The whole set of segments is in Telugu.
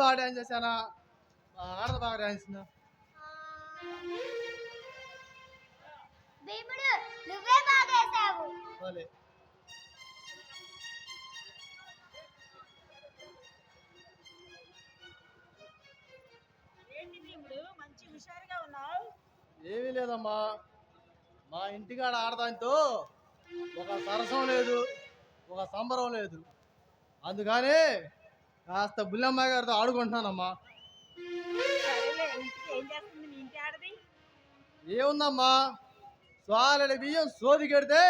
బాగా డాన్స్ చేశానా? మా ఆడద బాగా? భీముడు నువ్వే బాగా భీముడు మంచి హుషారుగా ఉన్నావు? ఏమీ లేదమ్మా. మా ఇంటికాడ ఆడదాంతో ఒక సరసం లేదు ఒక సంబరం లేదు. అందుకని కాస్త బుల్లమ్మ గారితో ఆడుకుంటున్నానమ్మా. ఏముందమ్మా? సోలెడ బియ్యం సోది కెడితే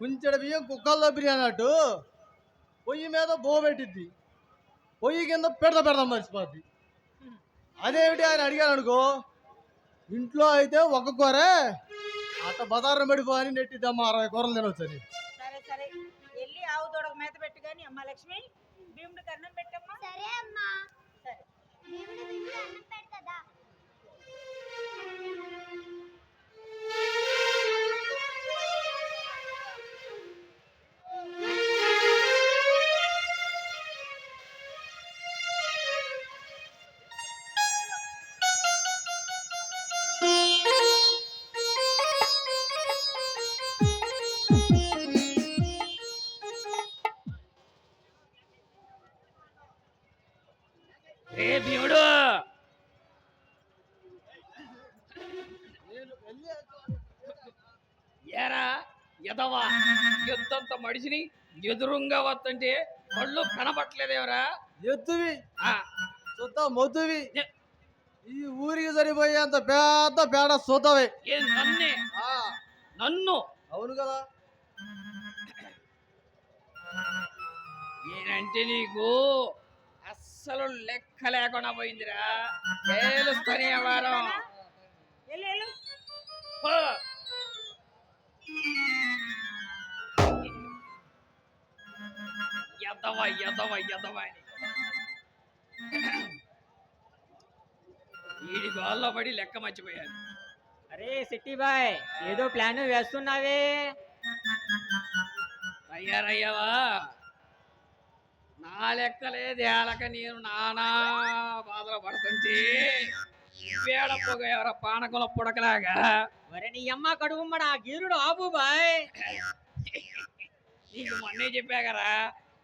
కుంచెడ బియ్యం కుక్కల్లో బిర్యానీ అన్నట్టు పొయ్యి మీద బో పెట్టిద్ది. పొయ్యి కింద పెడత పెడదాం మర్చిపోద్ది. అదేమిటి ఆయన అడిగాను అనుకో ఇంట్లో అయితే ఒక కూర అట్ట బజార్న పడిపోని నెట్టిద్దమ్మా అరవై కూరలు తినవచ్చని సరే సరే. వెళ్ళి ఆవు దూడకు మేత పెట్టు కానీ అమ్మ లక్ష్మి. భీముడికి అన్నం పెట్టమ్మా. సరే అమ్మా. సరే. భీముడు భీముడు అన్నం పెడతదా? మడిసిని ఎదురుంగా వస్తుంటే కళ్ళు కనబట్టలేదేవరా ఎత్తువి ఆ, చూద్దాం మొద్దువి ఏ- ఈ ఊరికి సరిపోయేంత పెద్ద పేడ ఏ నన్నే నన్ను అవును కదా నేనంటే నీకు అస్సలు లెక్క లేకుండా పోయిందిరా తేలుస్తూనే వారం ఎదవ ఎదవ ఎదవ అని వీడి గోల్లో పడి లెక్క మర్చిపోయాను. అరే సిట్టి బాయ్ ఏదో ప్లాన్ వేస్తున్నావే. తయారయ్యావా నా లెక్కలే తేలక నేను నానా బాధలు పడుతుంటే వేడ పొగ ఎవర పానకుల పుడకలాగా. మరి నీ అమ్మ కడుగుమ్మడ గీరుడు ఆపు బాయ్. నీకు మొన్నే చెప్పా కదా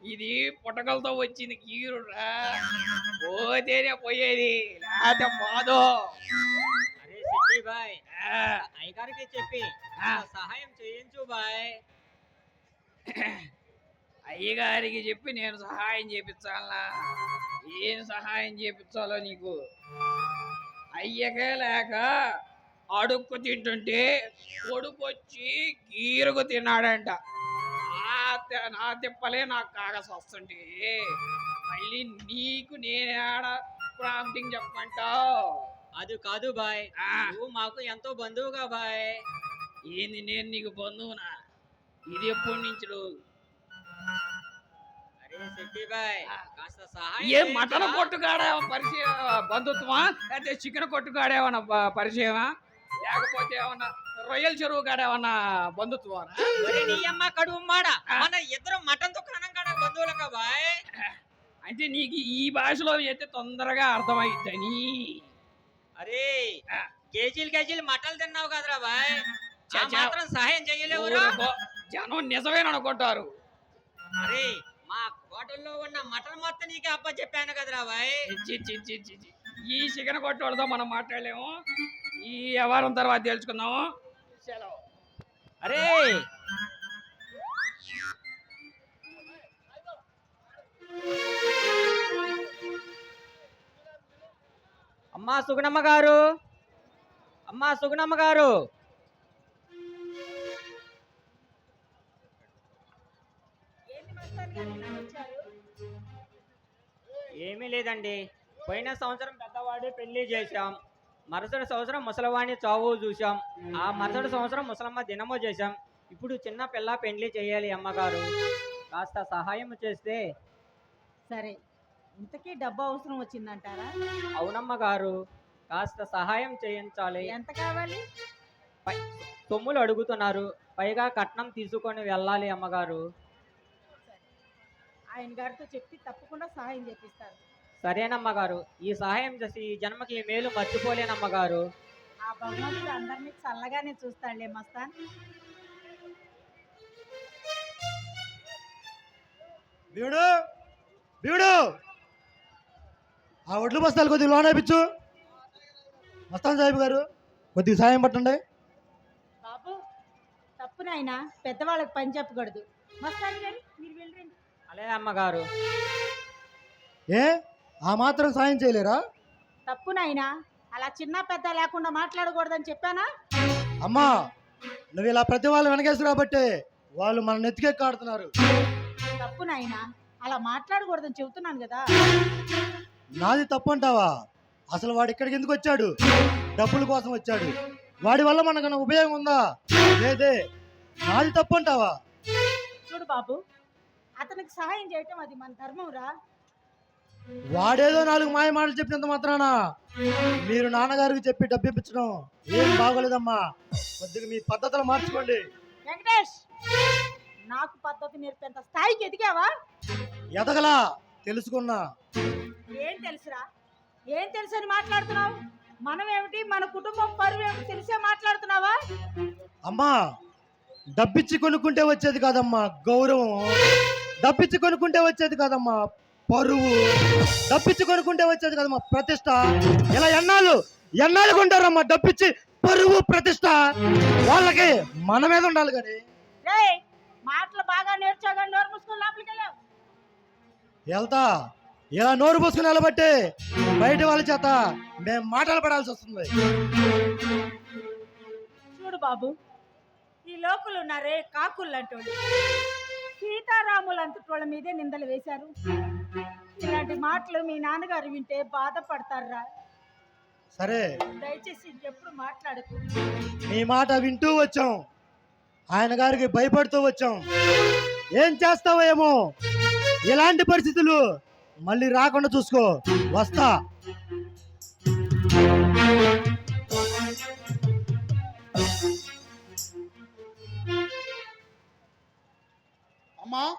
ఇది పుటకలతో వచ్చింది కీరురా పోతేనే పోయేది. లేకపోతే పోదు అరే సిట్టి బాయ్ ఆ, అయ్యగారికి చెప్పి సహాయం చేయించు బాయ్. అయ్యగారికి చెప్పి నేను సహాయం చేపించాలా ఏం సహాయం చేపించాలో నీకు? అయ్యకే లేక అడుక్కు తింటుంటే కొడుకు వచ్చి గీరుకు తిన్నాడంట. నా తిప్పలే నాకు కాగసి వస్తుంటే మళ్ళీ నీకు నేనేడ ప్రాంతింగ్ చెప్పమంటావు. అది కాదు బాయ్. నువ్వు మాకు ఎంతో బంధువుగా బాయ్. ఏంది నేను నీకు బంధువునా? ఇది ఎప్పటి నుంచి ఏ మటన్. కొట్టుకాడే పరిచయం బంధుత్వమా? లేకపోతే చికెన్ కొట్టుకాడేమన్నా బ- పరిచయమా? లేకపోతే ఏమన్నా రొయ్యల చెరువు కాడేమన్నా బంధుత్వమా మరి నీ అమ్మ ఆ. మన ఇద్దరు మటన్ దుకాణం కాడ బంధువులుగా బాయ్ అంటే నీకు ఈ భాషలో అయితే తొందరగా అర్థమైద్దని అరే. కేజీలు కేజీలు మటన్ తిన్నావు కదరా బాయ్. మాత్రం సహాయం చేయలేవురా ఊరుకో. జనం నిజమేననుకుంటారు అరే మా హోటల్లో ఉన్న మటన్ మొత్తం నీకే అప్ప చెప్పాను కదరా బాయ్. ఈ చికెన్ కొట్టోళ్ళతో మనం మాట్లాడలేము ఈ వ్యవహారం తర్వాత తెలుసుకుందాము సెలవు. అరే! అమ్మా సుగుణమ్మ గారు! అమ్మా సుగుణమ్మ గారు! ఏమీ లేదండి. పోయిన సంవత్సరం పెద్దవాడి పెళ్ళి చేశాం. మరుసటి సంవత్సరం ముసలివాణి చావు చూశాం. ఆ మరుసటి సంవత్సరం ముసలమ్మ దినము చేశాం. ఇప్పుడు చిన్న పిల్ల పెళ్ళి చేయాలి అమ్మగారు. కాస్త సహాయం చేస్తే. సరే. ఇంతకీ డబ్బు అవసరం వచ్చిందంటారా? అవునమ్మ గారు కాస్త సహాయం చేయించాలి. ఎంత కావాలి? సొమ్ములు అడుగుతున్నారు. పైగా కట్నం తీసుకొని వెళ్ళాలి అమ్మగారు. ఆయన గారితో చెప్పి తప్పకుండా సహాయం చేపిస్తారు. సరేనమ్మగారు ఈ సహాయం చేసి ఈ జన్మకి మేలు మర్చిపోలేనమ్మగారు ఆ భగవంతుడు అందరినీ చల్లగానే చూస్తాడులే మస్తాన్ భీముడు భీముడు! ఆ ఒడ్లు బస్తాలు కొద్దిగా లోన్ అయిపించు మస్తాన్ సాహిబ్ గారు. కొద్దిగా సాయం పట్టండి. బాబు తప్పు నాయనా. పెద్దవాళ్ళకి పని చెప్పకూడదు. మస్తాన్ గారు మీరు వెళ్ళండి అలాగే అమ్మగారు ఏ? ఆ మాత్రం సాయం చేయలేరా? తప్పు నాయనా. అలా చిన్న పెద్ద లేకుండా మాట్లాడకూడదని చెప్పానా? అమ్మా నువ్వు ఇలా ప్రతి వాళ్ళు వెనకేసి రాబట్టే వాళ్ళు మన నెత్తికెక్కి ఆడుతున్నారు తప్పు నాయనా. అలా మాట్లాడకూడదని చెబుతున్నాను కదా. నాది తప్పు అంటావా? అసలు వాడు ఇక్కడికి ఎందుకు వచ్చాడు? డబ్బుల కోసం వచ్చాడు. వాడి వల్ల మనకన్నా ఉపయోగం ఉందా? లేదే. నాది తప్పు అంటావా? చూడు బాబు అతనికి సహాయం చేయటం అది మన ధర్మం రా. వాడేదో నాలుగు మాయ మాటలు చెప్పినంత మాత్రాన మీరు నాన్నగారికి చెప్పి డబ్బు ఇప్పించడం ఏం బాగోలేదమ్మా. కొద్దిగా మీ పద్ధతులు మార్చుకోండి. వెంకటేష్ నాకు పద్ధతి నేర్పేంత స్థాయికి ఎదిగావా? ఎదగలా తెలుసుకున్నా. ఏం తెలుసురా? ఏం తెలుసు అని మాట్లాడుతున్నావు? మనం ఏమిటి మన కుటుంబం పరువు ఏమిటి తెలిసే మాట్లాడుతున్నావా? అమ్మా డబ్బిచ్చి కొనుక్కుంటే వచ్చేది కాదమ్మా గౌరవం. డబ్బిచ్చి కొనుక్కుంటే వచ్చేది కాదమ్మా పరువు. డబ్బిచ్చి కొనుక్కుంటే వచ్చేది కదమ్మా ప్రతిష్ట. ఇలా ఎన్నాళ్ళు ఎన్నాళ్ళు కొంటారమ్మా డబ్బిచ్చి పరువు ప్రతిష్ట? వాళ్ళకి మన మీద ఉండాలి కానీ. మాటలు బాగా నేర్చాగా నోరు మూసుకొని లోపలికి వెళ్తా. ఇలా నోరు పోసుకుని నిలబట్టి బయట వాళ్ళ చేత మేము మాటలు పడాల్సి వస్తుంది. చూడు బాబు ఈ లోకులు ఉన్నారే కాకులు అంటోళ్ళు సీతారాములు అంతటోళ్ళ మీదే నిందలు వేశారు. ఇలాంటి మాటలు మీ నాన్నగారు వింటే బాధపడతారా? సరే. దయచేసి ఇంకెప్పుడు మాట్లాడకు. మీ మాట వింటూ వచ్చాం. ఆయన గారికి భయపడుతూ వచ్చాం. ఏం చేస్తావో ఏమో? ఇలాంటి పరిస్థితులు మళ్ళీ రాకుండా చూసుకో. వస్తా. అమ్మా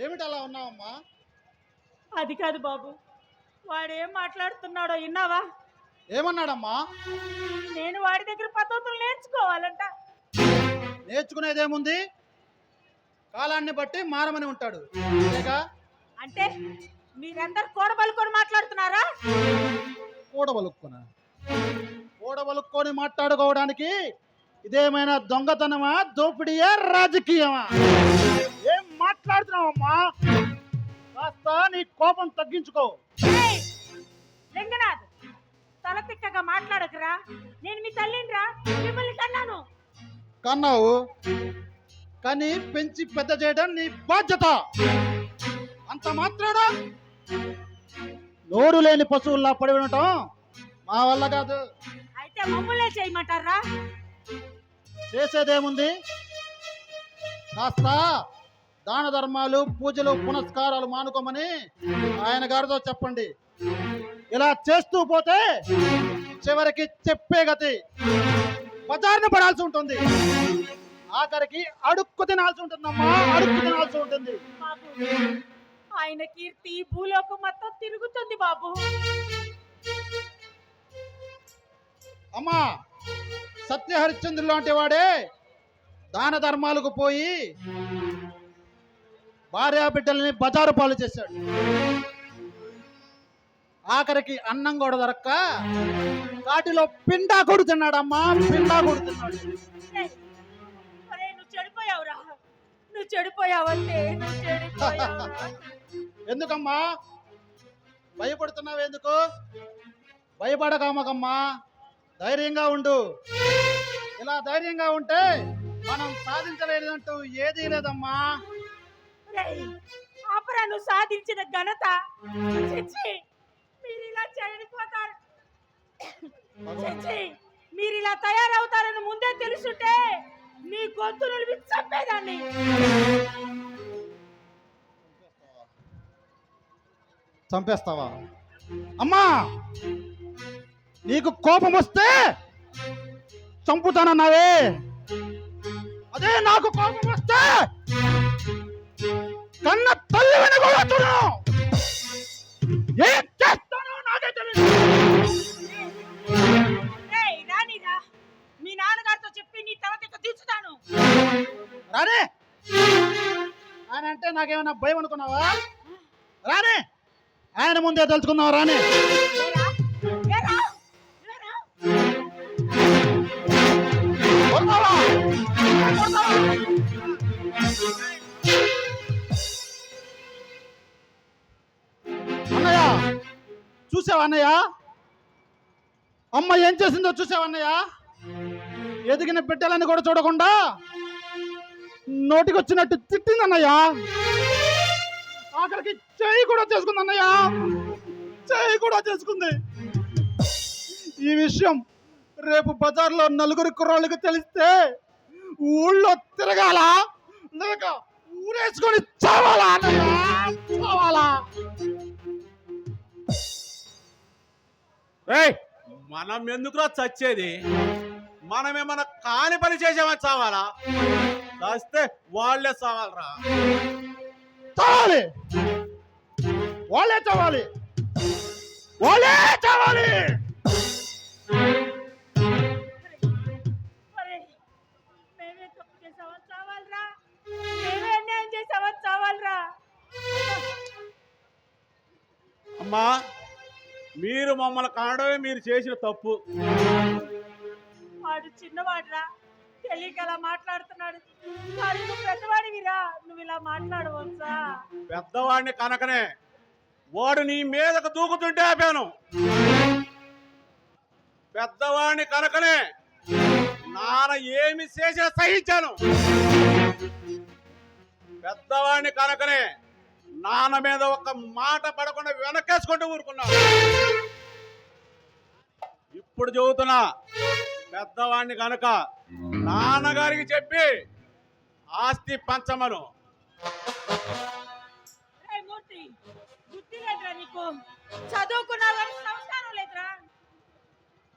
ఏమిటి అలా ఉన్నావమ్మా? అది కాదు బాబు. వాడేం మాట్లాడుతున్నాడో విన్నావా? ఏమన్నాడమ్మా? నేను వాడి దగ్గర పద్ధతులు నేర్చుకోవాలంట. నేర్చుకునేదేముంది? కాలాన్ని బట్టి మారమని ఉంటాడు. అంతేగా? అంటే మీరందరు కూడబలుకొని మాట్లాడుతున్నారా? కూడబలుక్కున కూడబలుక్కొని మాట్లాడుకోవడానికి ఇదేమైనా దొంగతనమా? దోపిడీయా? రాజకీయమా? కోపం తగ్గించుకో! లింగనాథ్ తల తిక్కగా మాట్లాడకురా. నేను మీ తల్లినిరా మిమ్మల్ని కన్నాను. కన్నావు? కానీ పెంచి పెద్ద చేయడం నీ బాధ్యత. అంత మాత్రాడా నోరు లేని పశువుల్లా పడి ఉండటం మా వల్ల కాదు. అయితే మమ్మల్నే చేయమంటారా? చేసేదేముంది? కాస్త దాన ధర్మాలు పూజలు పునస్కారాలు మానుకోమని ఆయన గారితో చెప్పండి. ఇలా చేస్తూ పోతే చివరికి చెప్పే గతి బజార్ని పడాల్సి ఉంటుంది. ఆఖరికి అడుక్కు తినాల్సి ఉంటుందమ్మా అడుక్కు తినాల్సి ఉంటుంది. ఆయన కీర్తి భూలోకం మొత్తం తిరుగుతుంది బాబు. అమ్మా సత్య హరిశ్చంద్రుడు లాంటి వాడే దాన ధర్మాలకు పోయి భార్యా బిడ్డల్ని బజారు పాలు చేశాడు. ఆఖరికి అన్నం కూడా దొరక్క కాటిలో పిండా కొడుతున్నాడమ్మా పిండా కొడుతున్నాడు నువ్వు చెడిపోయావురా. నువ్వు చెడిపోయావంటే ఎందుకమ్మా? భయపడుతున్నావు ఎందుకు? భయపడకమ్మకమ్మా ధైర్యంగా ఉండు. ఇలా ధైర్యంగా ఉంటే మనం సాధించలేదంటూ ఏదీ లేదమ్మా. రేయ్, సాధించిన ఘనత. మీరు ఇలా చెడిపోతారు. మీరు ఇలా తయారవుతారని ముందే తెలుసుంటే మీ గొంతు నిలిపి చంపేదాన్ని. చంపేస్తావా? అమ్మా! నీకు కోపం వస్తే చంపుతానన్నావే. అదే నాకు కోపం వస్తే కన్న తల్లి వెనుకోబోతున్నాను ఏం చేస్తానో నాకే తెలియదు మీ నాన్నగారితో చెప్పి నీ తల తిక్క తీర్చుతాను. రానే ఆయన అంటే నాకేమైనా భయం అనుకున్నావా? రానే ఆయన ముందే తలుచుకున్నావా రానే చూసావా అన్నయ్య? అమ్మ ఏం చేసిందో చూసావా అన్నయ్య? ఎదిగిన బిడ్డలని కూడా చూడకుండా నోటికొచ్చినట్టు తిట్టింది ఆఖరికి చేయి కూడా చేసుకుంది అన్నయ్య. చేయి కూడా చేసుకుంది. ఈ విషయం రేపు బజార్లో నలుగురు కుర్రాళ్ళకి తెలిస్తే ఊళ్ళో తిరగాల? లేక ఊరేసుకొని చావాలా అన్నయ్య? చావాలా? మనం ఎందుకురా చచ్చేది? మనమేమన్నా కాని పని చేసామని చావాలా? చస్తే వాళ్ళే చావాలరా. చావాలి! వాళ్ళే చావాలి! వాళ్ళే చావాలి! అమ్మా! మీరు మమ్మల్ని కానడమే మీరు చేసిన తప్పు. వాడు చిన్నవాడురా. తెలియక అలా మాట్లాడుతున్నాడు. వాడు నువ్వు పెద్దవాడివిరా. నువ్వు ఇలా మాట్లాడవచ్చా పెద్దవాడిని కనుకనే వాడు నీ మీదకు దూకుతుంటే ఆపాను. పెద్దవాడిని కనుకనే నాన్న ఏమి చేసినా సహించాను. పెద్దవాడిని కనుకనే నాన్న మీద ఒక మాట పడకుండా వెనకేసుకుంటూ ఊరుకున్నాను ఇప్పుడు చెబుతున్నా పెద్దవాడిని కనుక నాన్నగారికి చెప్పి ఆస్తి పంచమను.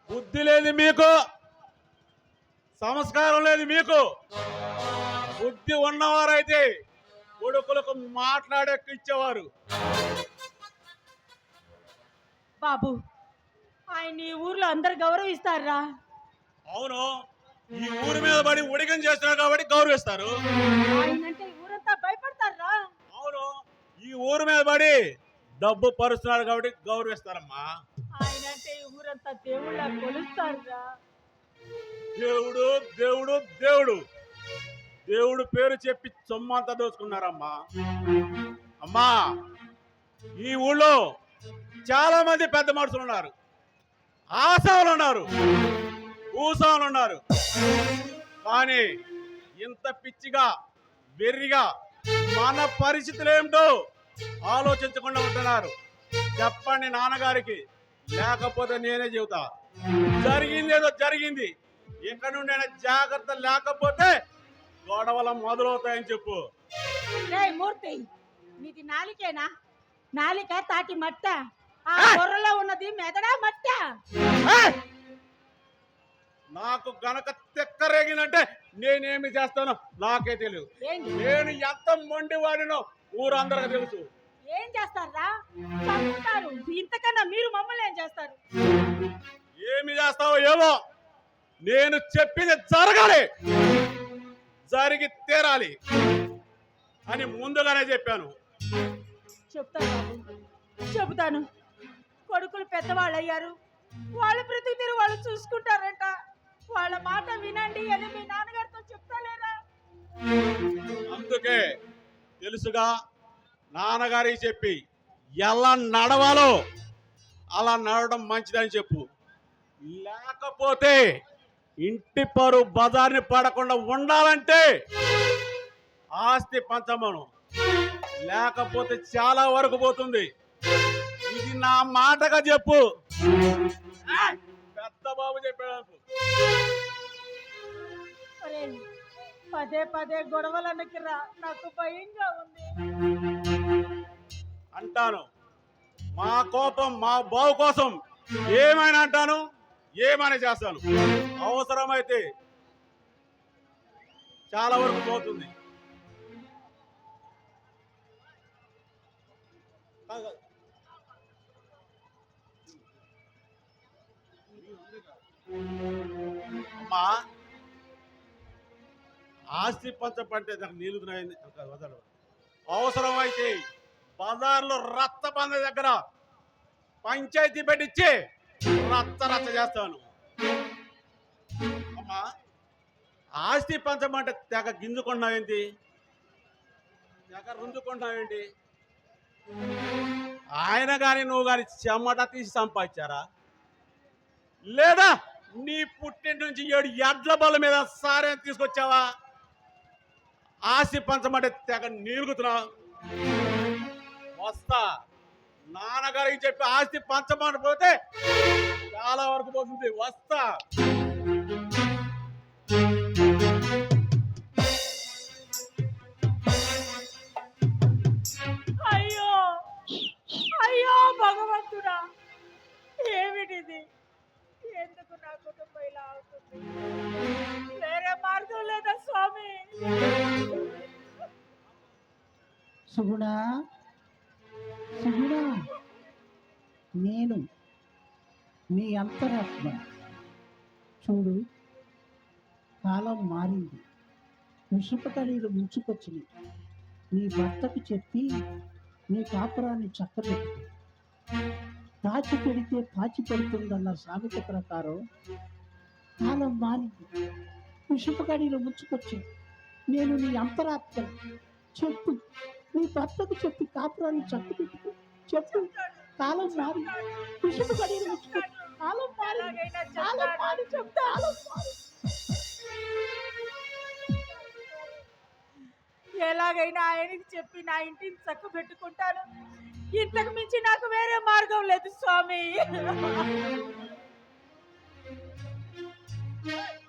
బుద్ధి లేదు మీకు. సంస్కారం లేదు మీకు. బుద్ధి ఉన్నవారైతే కొడుకులకు మాట్లాడెక్కిచ్చేవారు బాబు ఆయన ఈ ఊర్లో అందరు గౌరవిస్తారా? అవును ఈ ఊరి మీద పడి ఉడికం చేస్తున్నారు కాబట్టి గౌరవిస్తారు. ఊరంతా భయపడతారా? అవును ఈ ఊరి మీద పడి డబ్బు పరుస్తున్నారు కాబట్టి గౌరవిస్తారమ్మా. ఆయన అంటే ఈ ఊరంతా దేవుళ్ళ కొలుస్తారా? దేవుడు దేవుడు దేవుడు. దేవుడు పేరు చెప్పి సొమ్మంతా దోచుకున్నారమ్మా. అమ్మా ఈ ఊళ్ళో చాలా మంది పెద్ద మనుషులు ఉన్నారు. ఆశాలు ఉన్నారు. ఊసాలు ఉన్నారు. కానీ ఇంత పిచ్చిగా వెర్రిగా మన పరిస్థితులు ఏమిటో ఆలోచించకుండా ఉంటున్నారు. చెప్పండి నాన్నగారికి. లేకపోతే నేనే చెబుతా. జరిగింది ఏదో జరిగింది. ఇక్కడ నుండి జాగ్రత్త లేకపోతే గొడవలు మొదలవుతాయని చెప్పు. రే మూర్తి నీది నాలికేనా? నాలిక తాటి మట్ట. ఆ బుర్రలో ఉన్నది మెదడా మట్ట! నాకు గనక తెక్కరేగిందంటే నేనేమి చేస్తానో నాకే తెలియదు నేను ఎంత మొండి వాడినో ఊరందరికి తెలుసు. ఏం చేస్తారా? చంపుతారు. ఇంతకన్నా మీరు మమ్మల్ని ఏం చేస్తారు? ఏమి చేస్తావో ఏమో నేను చెప్పింది జరగాలి. జరిగి తీరాలి అని ముందుగానే చెప్పాను. చెప్తాను చెబుతాను. కొడుకులు పెద్దవాళ్ళు అయ్యారు వాళ్ళ బ్రతుకు తీరు వాళ్ళు చూసుకుంటారంట. వాళ్ళ మాట వినండి అని మీ నాన్నగారితో చెప్తాలేరా అందుకే తెలుసుగా నాన్నగారికి చెప్పి ఎలా నడవాలో అలా నడవడం మంచిదని చెప్పు. లేకపోతే ఇంటి పరు బజార్ని పడకుండా ఉండాలంటే ఆస్తి పంచమను. లేకపోతే చాలా వరకు పోతుంది. ఇది నా మాటగా చెప్పు! పెద్ద బాబు చెప్పాడు పదే పదే గొడవలన్నకి రా నాకు భయంగా ఉంది. అంటాను. మా కోపం మా బావు కోసం. ఏమైనా అంటాను? ఏమని చేస్తాను అవసరమైతే చాలా వరకు పోతుంది. అమ్మా ఆస్తి పంచపంటే నాకు నీలుతున్నాయింది వదలు. అవసరమైతే బజార్లో రక్త బంద దగ్గర పంచాయతీ పెట్టించి రక్త రచ్చ చేస్తాను. అమ్మా ఆస్తి పంచమంటే తెగ గింజుకున్నావేంటి తెగ రుంజుకున్నావేంటి ఆయన కానీ నువ్వు కానీ చెమట తీసి సంపాదించారా? లేదా నీ పుట్టింటి నుంచి ఏడు ఎడ్ల బల్ల మీద సారే తీసుకొచ్చావా? ఆస్తి పంచమంటే తెగ నీరుగుతున్నావు వస్తా. నాన్నగారికి చెప్పి ఆస్తి పంచమని పోతే చాలా వరకు పోతుంది వస్తా. అయ్యో! అయ్యో భగవంతుడా! ఏమిటిది? ఎందుకు నా కుటుంబం ఇలా అవుతుంది? వేరే మార్గం లేదా స్వామి? సుగుణ సుగుణ నేను నీ అంతరాత్మ. చూడు కాలం మారింది. విషపతడీలు ముంచుకొచ్చినాయి నీ భర్తకు చెప్పి నీ కాపురాన్ని చక్కబెట్టు. దాచి పెడితే పాచి పెడుతుందన్న సామెత ప్రకారం కాలం మారింది. విషపకడీలు ముంచుకొచ్చి నేను నీ అంతరాత్మ. చెప్పు నీ భర్తకు చెప్పి కాపురాన్ని చక్కబెట్టు చెప్పు కాలం మారింది. విషపకడీలు ముంచుకొచ్చు ఎలాగైనా ఆయనకి చెప్పి నా ఇంటిని చక్క పెట్టుకుంటాను. ఇంతకు మించి నాకు వేరే మార్గం లేదు స్వామి.